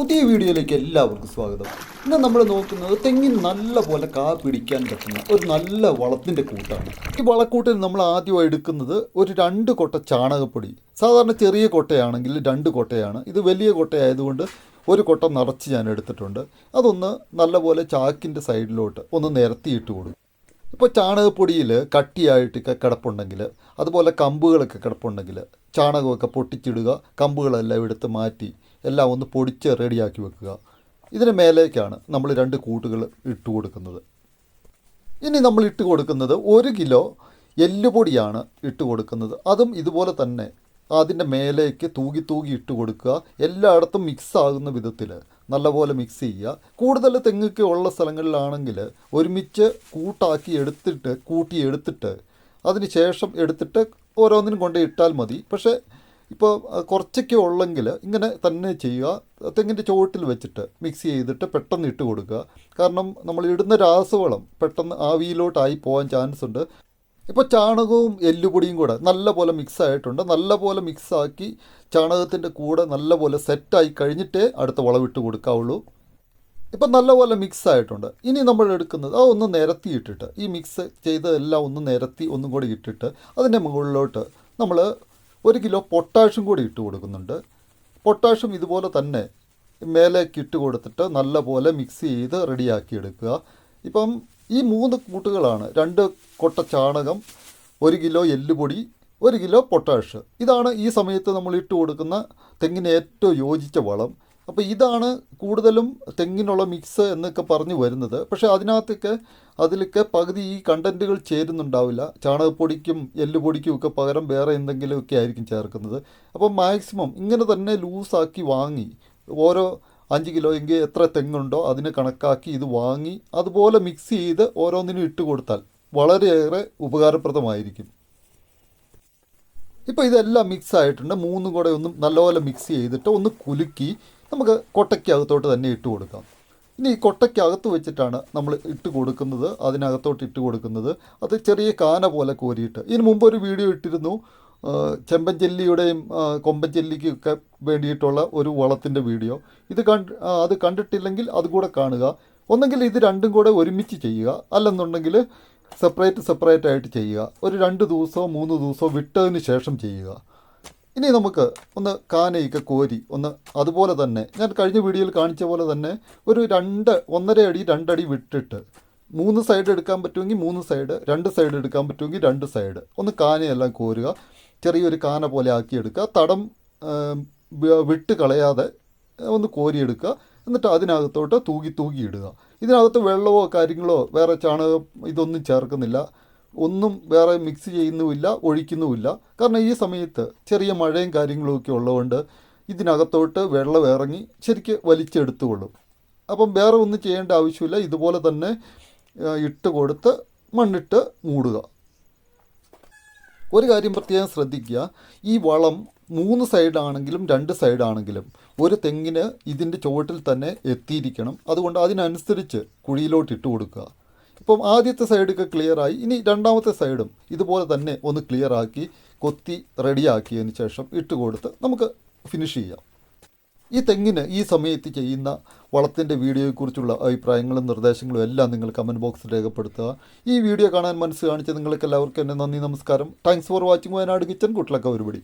പുതിയ വീഡിയോയിലേക്ക് എല്ലാവർക്കും സ്വാഗതം. ഇന്ന് നമ്മൾ നോക്കുന്നത് തെങ്ങിൻ നല്ല പോലെ കാ പിടിക്കാൻ പറ്റുന്ന ഒരു നല്ല വളത്തിന്റെ കൂട്ടാണ്. ഈ വളക്കൂട്ടിൽ നമ്മൾ ആദ്യമായി എടുക്കുന്നത് ഒരു രണ്ട് കൊട്ട ചാണകപ്പൊടി. സാധാരണ ചെറിയ കൊട്ടയാണെങ്കിൽ രണ്ട് കൊട്ടയാണ്. ഇത് വലിയ കൊട്ടയായതുകൊണ്ട് ഒരു കൊട്ട നിറച്ച് ഞാൻ എടുത്തിട്ടുണ്ട്. അതൊന്ന് നല്ലപോലെ ചാക്കിന്റെ സൈഡിലോട്ട് ഒന്ന് നിരത്തിയിട്ട് കൊടുക്കും. ഇപ്പോൾ ചാണകപ്പൊടിയിൽ കട്ടിയായിട്ടൊക്കെ കിടപ്പുണ്ടെങ്കിൽ അതുപോലെ കമ്പുകളൊക്കെ കിടപ്പുണ്ടെങ്കിൽ ചാണകമൊക്കെ പൊട്ടിച്ചിടുക കമ്പുകളെല്ലാം എടുത്ത് മാറ്റി എല്ലാം ഒന്ന് പൊടിച്ച് റെഡിയാക്കി വെക്കുക. ഇതിന് മേലേക്കാണ് നമ്മൾ രണ്ട് കൂട്ടുകൾ ഇട്ട് കൊടുക്കുന്നത്. ഇനി നമ്മൾ ഇട്ട് കൊടുക്കുന്നത് ഒരു കിലോ എല്ലുപൊടിയാണ് ഇട്ട് കൊടുക്കുന്നത്. അതും ഇതുപോലെ തന്നെ അതിന്റെ മേലേക്ക് തൂകി തൂകി ഇട്ട് കൊടുക്കുക. എല്ലായിടത്തും മിക്സ് ആകുന്ന വിധത്തിൽ നല്ലപോലെ മിക്സ് ചെയ്യുക. കൂടുതൽ തെങ്ങൊക്കെ ഉള്ള സ്ഥലങ്ങളിലാണെങ്കിൽ ഒരുമിച്ച് കൂട്ടാക്കി എടുത്തിട്ട് കൂട്ടി എടുത്തിട്ട് അതിന് ശേഷം എടുത്തിട്ട് ഓരോന്നിനും കൊണ്ട് ഇട്ടാൽ മതി. പക്ഷേ ഇപ്പോൾ കുറച്ചൊക്കെ ഉള്ളെങ്കിൽ ഇങ്ങനെ തന്നെ ചെയ്യുക. തെങ്ങിന്റെ ചുവട്ടിൽ വെച്ചിട്ട് മിക്സ് ചെയ്തിട്ട് പെട്ടെന്ന് ഇട്ട് കൊടുക്കുക. കാരണം നമ്മൾ ഇടുന്ന രാസവളം പെട്ടെന്ന് ആവിയിലോട്ടായി പോകാൻ ചാൻസ് ഉണ്ട്. ഇപ്പോൾ ചാണകവും എല്ലുപൊടിയും കൂടെ നല്ലപോലെ മിക്സ് ആയിട്ടുണ്ട്. നല്ലപോലെ മിക്സ് ആക്കി ചാണകത്തിന്റെ കൂടെ നല്ലപോലെ സെറ്റായി കഴിഞ്ഞിട്ടേ അടുത്ത വളവിട്ട് കൊടുക്കാവുള്ളൂ. ഇപ്പം നല്ലപോലെ മിക്സ് ആയിട്ടുണ്ട്. ഇനി നമ്മൾ എടുക്കുന്നത് ആ ഒന്ന് നിരത്തി ഇട്ടിട്ട് ഈ മിക്സ് ചെയ്തതെല്ലാം ഒന്ന് നിരത്തി ഒന്നും കൂടി ഇട്ടിട്ട് അതിന്റെ മുകളിലോട്ട് നമ്മൾ ഒരു കിലോ പൊട്ടാഷ്യം കൂടി ഇട്ട് കൊടുക്കുന്നുണ്ട്. പൊട്ടാഷ്യം ഇതുപോലെ തന്നെ മേലേക്ക് ഇട്ട് കൊടുത്തിട്ട് നല്ലപോലെ മിക്സ് ചെയ്ത് റെഡിയാക്കി എടുക്കുക. ഇപ്പം ഈ മൂന്ന് കൂട്ടുകളാണ്. രണ്ട് കൊട്ട ചാണകം ഒരു കിലോ എല്ലുപൊടി ഒരു കിലോ പൊട്ടാഷ് ഇതാണ് ഈ സമയത്ത് നമ്മൾ ഇട്ട് കൊടുക്കുന്ന തെങ്ങിന് ഏറ്റവും യോജിച്ച വളം. അപ്പോൾ ഇതാണ് കൂടുതലും തെങ്ങിനുള്ള മിക്സ് എന്നൊക്കെ പറഞ്ഞു വരുന്നത്. പക്ഷേ അതിനകത്തൊക്കെ അതിലൊക്കെ പകുതി ഈ കണ്ടന്റുകൾ ചേരുന്നുണ്ടാവില്ല. ചാണകപ്പൊടിക്കും എല്ലുപൊടിക്കും ഒക്കെ പകരം വേറെ എന്തെങ്കിലുമൊക്കെ ആയിരിക്കും ചേർക്കുന്നത്. അപ്പോൾ മാക്സിമം ഇങ്ങനെ തന്നെ ലൂസാക്കി വാങ്ങി. ഓരോ അഞ്ച് കിലോ എങ്കിൽ എത്ര തെങ്ങുണ്ടോ അതിന് കണക്കാക്കി ഇത് വാങ്ങി അതുപോലെ മിക്സ് ചെയ്ത് ഓരോന്നിനും ഇട്ട് കൊടുത്താൽ വളരെയേറെ ഉപകാരപ്രദമായിരിക്കും. ഇപ്പോൾ ഇതെല്ലാം മിക്സ് ആയിട്ടുണ്ട്. മൂന്നും കൂടെ ഒന്ന് നല്ലപോലെ മിക്സ് ചെയ്തിട്ട് ഒന്ന് കുലുക്കി നമുക്ക് കൊട്ടയ്ക്കകത്തോട്ട് തന്നെ ഇട്ട് കൊടുക്കാം. ഇനി ഈ കൊട്ടയ്ക്കകത്ത് വെച്ചിട്ടാണ് നമ്മൾ ഇട്ട് കൊടുക്കുന്നത്. അതിനകത്തോട്ട് ഇട്ട് കൊടുക്കുന്നത്. അത് ചെറിയ കാന പോലെ കോരിയിട്ട്. ഇതിന് മുമ്പ് ഒരു വീഡിയോ ഇട്ടിരുന്നു. ചെമ്പൻ ചെല്ലിയുടെയും കൊമ്പൻ ചെല്ലിക്കൊക്കെ വേണ്ടിയിട്ടുള്ള ഒരു വളത്തിന്റെ വീഡിയോ. ഇത് കണ്ട് അത് കണ്ടിട്ടില്ലെങ്കിൽ അതുകൂടെ കാണുക. ഒന്നെങ്കിൽ ഇത് രണ്ടും കൂടെ ഒരുമിച്ച് ചെയ്യുക. അല്ലെന്നുണ്ടെങ്കിൽ സെപ്പറേറ്റ് സെപ്പറേറ്റ് ആയിട്ട് ചെയ്യുക. ഒരു രണ്ട് ദിവസമോ മൂന്ന് ദിവസമോ വിട്ടതിന് ശേഷം ചെയ്യുക. ഇനി നമുക്ക് ഒന്ന് കാനയൊക്കെ കോരി ഒന്ന് അതുപോലെ തന്നെ ഞാൻ കഴിഞ്ഞ വീഡിയോയിൽ കാണിച്ച പോലെ തന്നെ ഒരു രണ്ട് ഒന്നര അടി രണ്ടടി വിട്ടിട്ട് മൂന്ന് സൈഡ് എടുക്കാൻ പറ്റുമെങ്കിൽ മൂന്ന് സൈഡ് രണ്ട് സൈഡ് എടുക്കാൻ പറ്റുമെങ്കിൽ രണ്ട് സൈഡ് ഒന്ന് കാനയെല്ലാം കോരുക. ചെറിയൊരു കാന പോലെ ആക്കിയെടുക്കുക. തടം വിട്ട് കളയാതെ ഒന്ന് കോരിയെടുക്കുക. എന്നിട്ട് അതിനകത്തോട്ട് തൂകി തൂകി ഇടുക. ഇതിനകത്ത് വെള്ളമോ കാര്യങ്ങളോ വേറെ ചാണകം ഇതൊന്നും ചേർക്കുന്നില്ല. ഒന്നും വേറെ മിക്സ് ചെയ്യുന്നുമില്ല ഒഴിക്കുന്നുമില്ല. കാരണം ഈ സമയത്ത് ചെറിയ മഴയും കാര്യങ്ങളുമൊക്കെ ഉള്ളതുകൊണ്ട് ഇതിനകത്തോട്ട് വെള്ളം ഇറങ്ങി ശരിക്ക് വലിച്ചെടുത്തുകൊള്ളും. അപ്പം വേറെ ഒന്നും ചെയ്യേണ്ട ആവശ്യമില്ല. ഇതുപോലെ തന്നെ ഇട്ട് കൊടുത്ത് മണ്ണിട്ട് മൂടുക. ഒരു കാര്യം പ്രത്യേകം ശ്രദ്ധിക്കുക. ഈ വളം മൂന്ന് സൈഡാണെങ്കിലും രണ്ട് സൈഡാണെങ്കിലും ഒരു തെങ്ങിന് ഇതിന്റെ ചുവട്ടിൽ തന്നെ എത്തിയിരിക്കണം. അതുകൊണ്ട് അതിനനുസരിച്ച് കുഴിയിലോട്ട് ഇട്ട് കൊടുക്കുക. ഇപ്പം ആദ്യത്തെ സൈഡൊക്കെ ക്ലിയറായി ഇനി രണ്ടാമത്തെ സൈഡും ഇതുപോലെ തന്നെ ഒന്ന് ക്ലിയർ ആക്കി കൊത്തി റെഡിയാക്കിയതിന് ശേഷം ഇട്ട് കൊടുത്ത് നമുക്ക് ഫിനിഷ് ചെയ്യാം. ഈ തെങ്ങിന് ഈ സമയത്ത് ചെയ്യുന്ന വളത്തിന്റെ വീഡിയോയെക്കുറിച്ചുള്ള അഭിപ്രായങ്ങളും നിർദ്ദേശങ്ങളും എല്ലാം നിങ്ങൾ കമന്റ് ബോക്സിൽ രേഖപ്പെടുത്തുക. ഈ വീഡിയോ കാണാൻ മനസ്സ് കാണിച്ച നിങ്ങൾക്ക് എല്ലാവർക്കും എന്നെ നന്ദി നമസ്കാരം. Thanks for watching Wayanad kitchen കുട്ടിലൊക്കെ ഒരുപടി